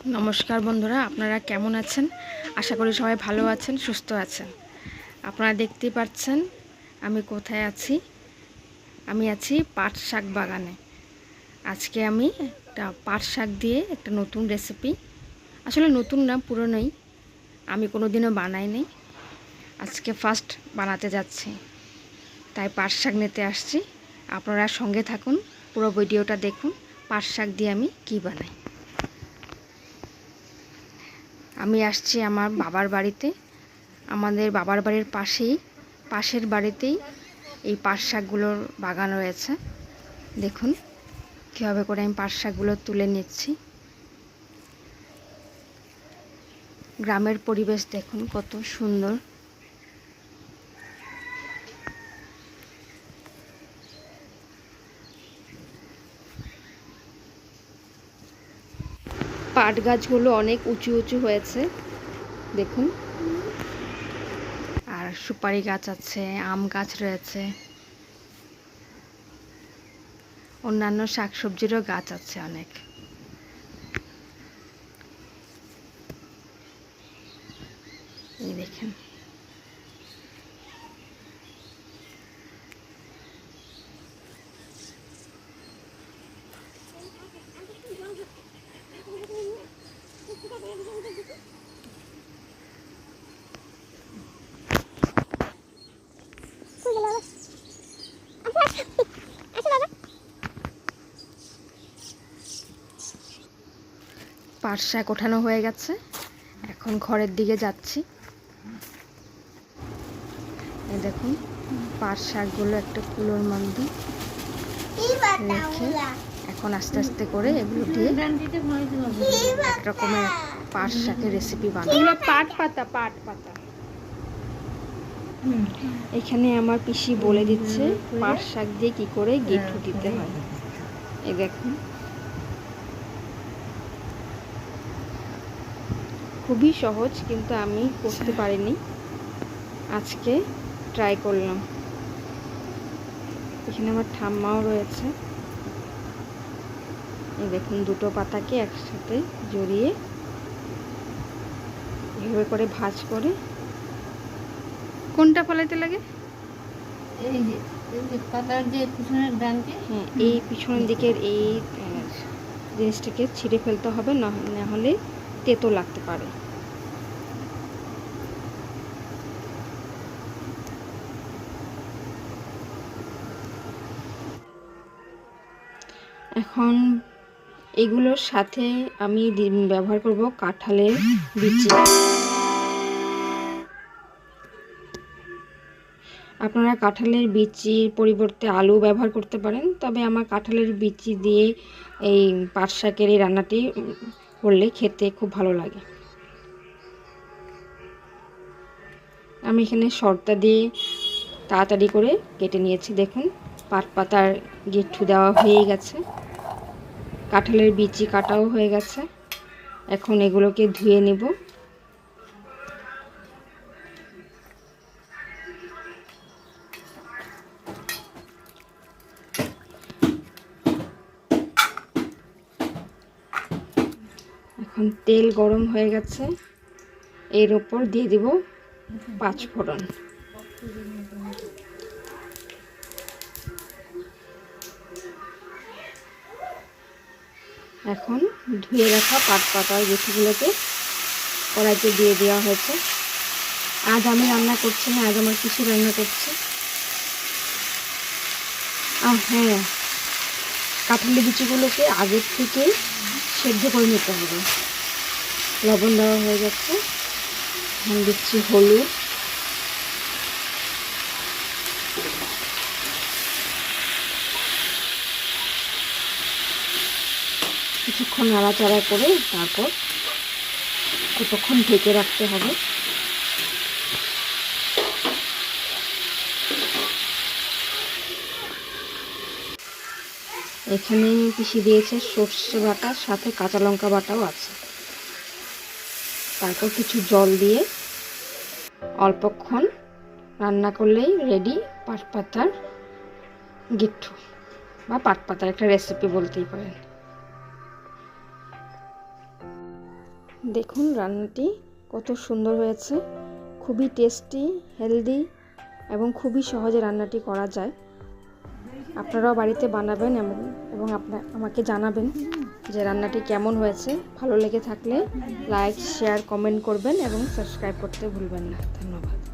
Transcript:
নমস্কার বন্ধুরা, আপনারা কেমন আছেন? আশা করি সবাই ভালো আছেন, সুস্থ আছেন। আপনারা দেখতেই পাচ্ছেন, আমি কোথায় আছি? আমি আছি পাট শাক বাগানে। আজকে আমি একটা পাট শাক দিয়ে একটা নতুন রেসিপি আসলে নতুন না পুরনোই আমি কোনো দিনও বানাইনি। আজকে ফার্স্ট বানাতে যাচ্ছি। তাই পাট শাক নিতে আসছি। আপনারা সঙ্গে থাকুন, পুরো ভিডিওটা দেখুন, পাট শাক দিয়ে আমি কি বানাই। আমি আসছি আমার বাবার বাড়িতে। আমাদের বাবার বাড়ির পাশেই, পাশের বাড়িতেই এই পাট শাকগুলোর বাগান রয়েছে। দেখুন, কীভাবে করে আমি পাট শাকগুলো তুলে নিচ্ছি। গ্রামের পরিবেশ দেখুন কত সুন্দর। পাট গাছগুলো অনেক উঁচু উঁচু হয়েছে। দেখুন। আর সুপারি গাছ আছে, আম গাছ রয়েছে। অন্যান্য শাকসবজিরও গাছ আছে অনেক এই দেখেন পাট শাক ওঠানো হয়ে গেছে। এখন ঘরের দিকে যাচ্ছি। দেখুন পাট শাকগুলো একটা কুলোর মধ্যে রেখে এখন আস্তে আস্তে করে এগুলো দিয়ে এক রকমের পাট শাকের রেসিপি বানাবো। পাট পাতা পাট পাতা। এখানে আমার পিসি বলে দিচ্ছে পাট শাক দিয়ে কি করে গেঁঠু দিতে হয়। এই দেখুন। খুবই সহজ কিন্তু আমি করতে পারিনি। আজকে ট্রাই করলাম। এখানে আমার ঠাম্মাও রয়েছে। এই দেখুন দুটো পাতাকে একসাথে জড়িয়ে এভাবে করে ভাজ করে। কোনটা ফলাইতে লাগে? এই যে যে পাতার যে পিছনের ডানকে হ্যাঁ এই পিছনের দিকের এই জিনিসটাকে ছিঁড়ে ফেলতে হবে না না হলে তেতো লাগতে পারে। এখন এগুলোর সাথে আমি ব্যবহার করব কাঁঠালের বিচি। আপনারা কাঁঠালের বিচির পরিবর্তে আলু ব্যবহার করতে পারেন, তবে আমার কাঁঠালের বিচি দিয়ে এই পাট শাকের এই রান্নাটি করলে খেতে খুব ভালো লাগে। আমি এখানে শর্তা দিয়ে তাড়াতাড়ি করে কেটে নিয়েছি, দেখুন, পাট পাতার গেঠু দেওয়া হয়ে গেছে। কাঁঠালের বিচি কাটাও হয়ে গেছে। এখন এগুলোকে ধুয়ে নেব। এখন তেল গরম হয়ে গেছে। এর ওপর দিয়ে দিব পাঁচ ফোড়ন এখন ধুয়ে রাখা পাট পাতার গেছিগুলোকে কড়াইতে দিয়ে দেওয়া হয়েছে। আজ আমি রান্না করছি না, আজ আমার কিছু রান্না করছে। আর হ্যাঁ কাঁঠালি বিচিগুলোকে আগের থেকে সেদ্ধ করে নিতে হবে। লবণ দেওয়া হয়ে যাচ্ছে দিচ্ছি হলুদ। কিছুক্ষণ নাড়াচাড়া করে তারপর কতক্ষণ ঢেকে রাখতে হবে? এখানে পিসি দিয়েছে সর্ষে বাটার সাথে কাঁচা লঙ্কা বাটাও আছে। তারপর কিছু জল দিয়ে অল্পক্ষণ রান্না করলেই রেডি পাট পাতার বা পাট পাতার একটা রেসিপি বলতেই পারেন। দেখুন রান্নাটি কত সুন্দর হয়েছে। খুবই টেস্টি হেলদি এবং খুবই সহজে রান্নাটি করা যায়। আপনারাও বাড়িতে বানাবেন এবং এবং আপনার আমাকে জানাবেন যে রান্নাটি কেমন হয়েছে। ভালো লেগে থাকলে লাইক শেয়ার কমেন্ট করবেন এবং সাবস্ক্রাইব করতে ভুলবেন না। ধন্যবাদ।